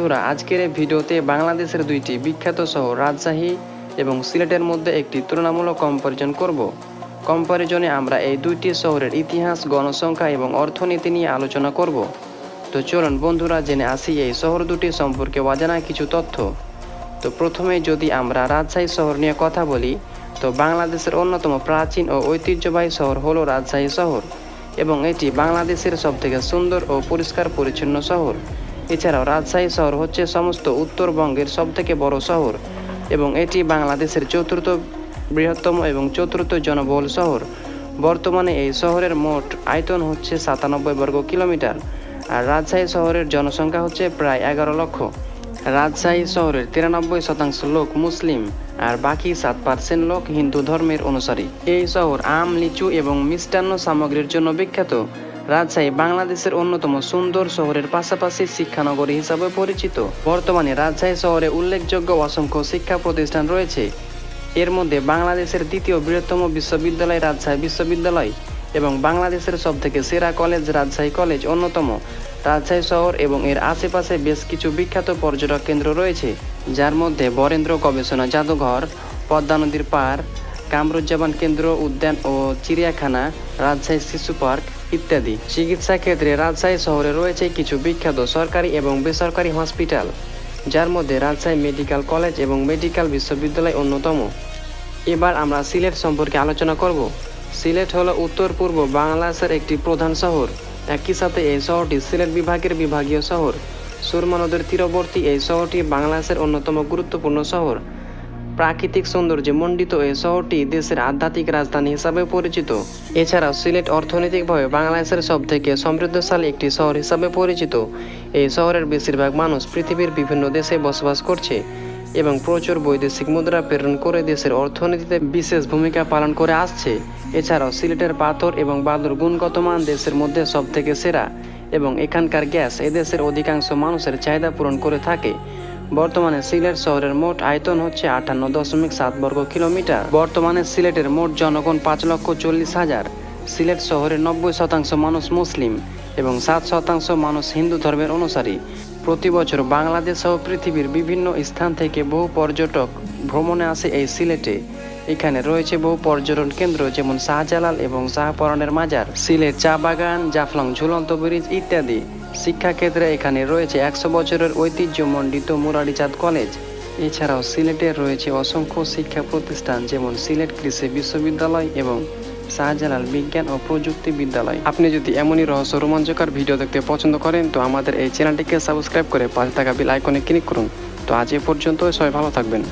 বন্ধুরা, আজকের এই ভিডিওতে বাংলাদেশের দুইটি বিখ্যাত শহর, রাজশাহী এবং সিলেটের মধ্যে একটি তুলনামূলক কম্পারিজন করব। কম্পারিজনে আমরা এই দুইটি শহরের ইতিহাস, গণসংখ্যা এবং অর্থনীতি নিয়ে আলোচনা করব। তো চলুন বন্ধুরা, জেনে আসি এই শহর দুটি সম্পর্কে অজানা কিছু তথ্য। তো প্রথমে যদি আমরা রাজশাহী শহর নিয়ে কথা বলি, তো বাংলাদেশের অন্যতম প্রাচীন ও ঐতিহ্যবাহী শহর হলো রাজশাহী শহর এবং এটি বাংলাদেশের সবথেকে সুন্দর ও পরিষ্কার পরিচ্ছন্ন শহর। এছাড়াও রাজশাহী শহর হচ্ছে সমস্ত উত্তরবঙ্গের সবথেকে বড় শহর এবং এটি বাংলাদেশের চতুর্থ বৃহত্তম এবং চতুর্থ জনবহুল শহর। বর্তমানে এই শহরের মোট আয়তন হচ্ছে সাতানব্বই বর্গ কিলোমিটার আর রাজশাহী শহরের জনসংখ্যা হচ্ছে প্রায় এগারো লক্ষ। রাজশাহী শহরের তিরানব্বই শতাংশ লোক মুসলিম আর বাকি সাত পার্সেন্ট লোক হিন্দু ধর্মের অনুসারী। এই শহর আম, লিচু এবং মিষ্টান্ন সামগ্রীর জন্য বিখ্যাত। রাজশাহী বাংলাদেশের অন্যতম সুন্দর শহরের পাশাপাশি শিক্ষানগরী হিসাবে পরিচিত। বর্তমানে রাজশাহী শহরে উল্লেখযোগ্য অসংখ্য শিক্ষা প্রতিষ্ঠান রয়েছে। এর মধ্যে বাংলাদেশের দ্বিতীয় বৃহত্তম বিশ্ববিদ্যালয় রাজশাহী বিশ্ববিদ্যালয় এবং বাংলাদেশের সবথেকে সেরা কলেজ রাজশাহী কলেজ অন্যতম। রাজশাহী শহর এবং এর আশেপাশে বেশ কিছু বিখ্যাত পর্যটক কেন্দ্র রয়েছে, যার মধ্যে বরেন্দ্র গবেষণা জাদুঘর, পদ্মা নদীর পার কামরুজ্জামান কেন্দ্র উদ্যান ও চিড়িয়াখানা, রাজশাহী শিশু পার্ক ইত্যাদি। চিকিৎসা ক্ষেত্রে রাজশাহী শহরে রয়েছে কিছু বিখ্যাত সরকারি এবং বেসরকারি হসপিটাল, যার মধ্যে রাজশাহী মেডিকেল কলেজ এবং মেডিকেল বিশ্ববিদ্যালয় অন্যতম। এবার আমরা সিলেট সম্পর্কে আলোচনা করব। সিলেট হলো উত্তর পূর্ব বাংলাদেশের একটি প্রধান শহর। একই সাথে এই শহরটি সিলেট বিভাগের বিভাগীয় শহর। সুরমা নদের তীরবর্তী এই শহরটি বাংলাদেশের অন্যতম গুরুত্বপূর্ণ শহর। প্রাকৃতিক সৌন্দর্যে মণ্ডিত এই শহরটি দেশের আধ্যাত্মিক রাজধানী হিসাবে পরিচিত। এছাড়াও সিলেট অর্থনৈতিকভাবে বাংলাদেশের সব থেকে সমৃদ্ধশালী একটি শহর হিসাবে পরিচিত। এই শহরের বেশিরভাগ মানুষ পৃথিবীর বিভিন্ন দেশে বসবাস করছে এবং প্রচুর বৈদেশিক মুদ্রা প্রেরণ করে দেশের অর্থনীতিতে বিশেষ ভূমিকা পালন করে আসছে। এছাড়াও সিলেটের পাথর এবং বালুর গুণগত মান দেশের মধ্যে সব থেকে সেরা এবং এখানকার গ্যাস এদেশের অধিকাংশ মানুষের চাহিদা পূরণ করে থাকে। বর্তমানে সিলেট শহরের মোট আয়তন হচ্ছে আটান্ন দশমিক সাত বর্গ কিলোমিটার। বর্তমানে সিলেটের মোট জনগণ পাঁচ লক্ষ চল্লিশ হাজার। সিলেট শহরের নব্বই শতাংশ মানুষ মুসলিম এবং সাত শতাংশ মানুষ হিন্দু ধর্মের অনুসারী। প্রতি বছর বাংলাদেশ সহ পৃথিবীর বিভিন্ন স্থান থেকে বহু পর্যটক ভ্রমণে আসে এই সিলেটে। এখানে রয়েছে বহু পর্যটন কেন্দ্র যেমন শাহজালাল এবং শাহপরানের মাজার, সিলেট চা বাগান, জাফলং ঝুলন্ত ব্রিজ ইত্যাদি। শিক্ষাক্ষেত্রে এখানে রয়েছে একশো বছরের ঐতিহ্যমণ্ডিত মুরারিচাঁদ কলেজ। এছাড়াও সিলেটে রয়েছে অসংখ্য শিক্ষা প্রতিষ্ঠান, যেমন সিলেট কৃষি বিশ্ববিদ্যালয় এবং শাহজালাল বিজ্ঞান ও প্রযুক্তি বিদ্যালয়। আপনি যদি এমনই রহস্য রোমাঞ্চকর ভিডিও দেখতে পছন্দ করেন, তো আমাদের এই চ্যানেলটিকে সাবস্ক্রাইব করে পাশে থাকা বেল আইকনে ক্লিক করুন। তো আজ এ পর্যন্ত সবাই ভালো থাকবেন।